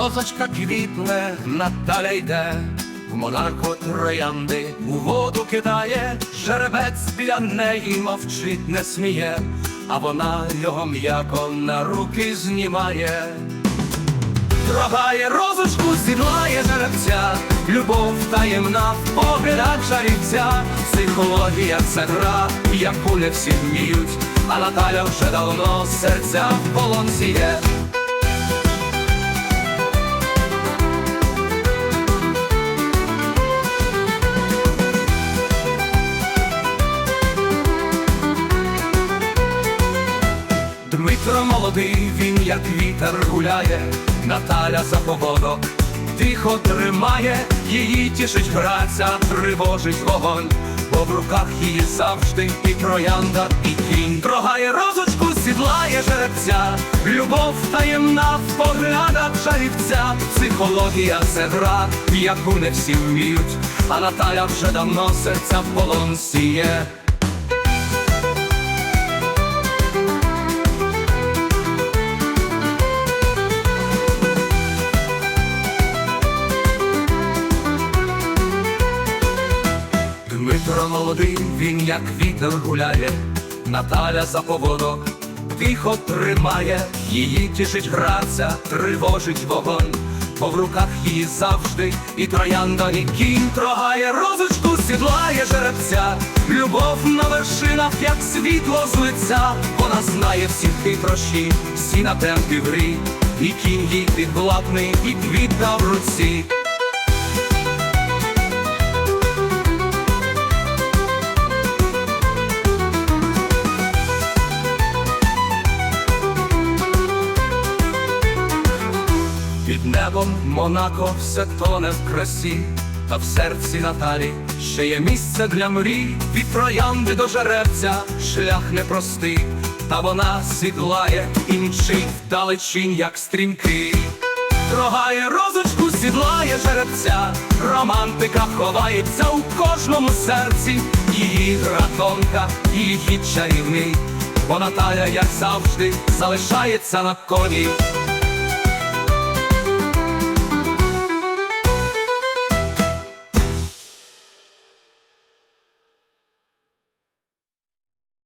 Розочка квітне, Наталя йде, в монарху троянди у воду кидає, жеребець біля неї мовчить, не сміє, а вона його м'яко на руки знімає. Трогає розочку, сідлає жеребця, любов таємна в поглядах жарівця, психологія це гра, яку не всі вміють, а Наталя вже давно серця в полон сіє. Дмитро молодий, він як вітер гуляє, Наталя за поводок тихо тримає, її тішить граця, тривожить вогонь, бо в руках її завжди і троянда, і кінь. Трогає розочку, сідлає жеребця, любов таємна в поглядах жарівця, психологія це гра, яку не всі вміють, а Наталя вже давно серця в полон сіє. Молодий, він як вітер гуляє, Наталя за поводок тихо тримає, її тішить граця, тривожить вогонь, бо в руках її завжди і троянда, і кінь трогає. Розочку, сідлає жеребця, любов на вершинах, як світло з лиця, вона знає всі хитрощі, всі на темпі грі, і кінь їй підвладний, і квітка в руці. Під небом Монако все тоне в красі, та в серці Наталі ще є місце для мрій, від троянди до жеребця шлях непростий, та вона сідлає і мчить вдалечінь, як стрімки. Трогає розочку, сідлає жеребця, романтика ховається у кожному серці, її гра тонка, її чарівний, бо Наталя, як завжди, залишається на коні.